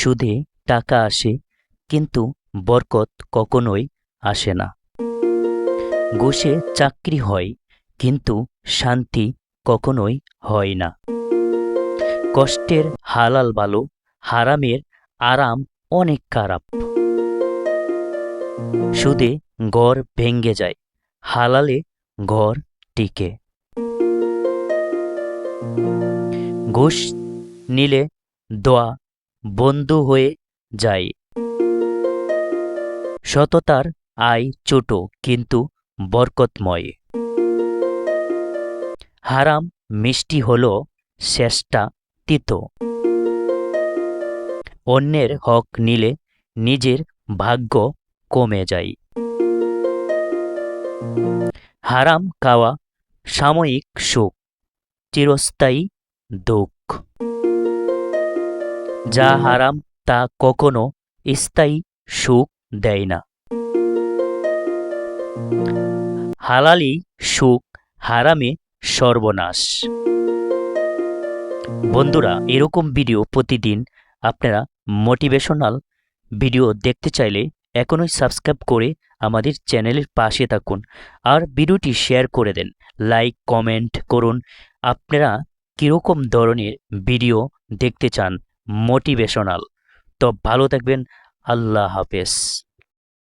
সুদে টাকা আসে, কিন্তু বরকত কখনোই আসে না। ঘুষে চাকরি হয়, কিন্তু শান্তি কখনোই হয় না। কষ্টের হালাল ভালো হারামের আরাম অনেক খারাপ। সুদে ঘর ভেঙ্গে যায়, হালালে ঘর টিকে। ঘুষ নিলে দোয়া বন্ধু হয়ে যায়। সততার আয় ছোট, কিন্তু বরকতময়। হারাম মিষ্টি হল শেষটা তিতো। অন্যের হক নিলে নিজের ভাগ্য কমে যায়। হারাম খাওয়া সাময়িক সুখ, চিরস্থায়ী দুঃখ। যা হারাম তা কখনো স্থায়ী সুখ দেয় না। হালালি সুখ হারামে সর্বনাশ। বন্ধুরা, এরকম ভিডিও প্রতিদিন আপনারা মোটিভেশনাল ভিডিও দেখতে চাইলে এখনই সাবস্ক্রাইব করে আমাদের চ্যানেলের পাশে থাকুন আর ভিডিওটি শেয়ার করে দেন। লাইক, কমেন্ট করুন। আপনারা কীরকম ধরনের ভিডিও দেখতে চান মোটিভেশনাল তো ভালো থাকবেন আল্লাহ হাফেজ।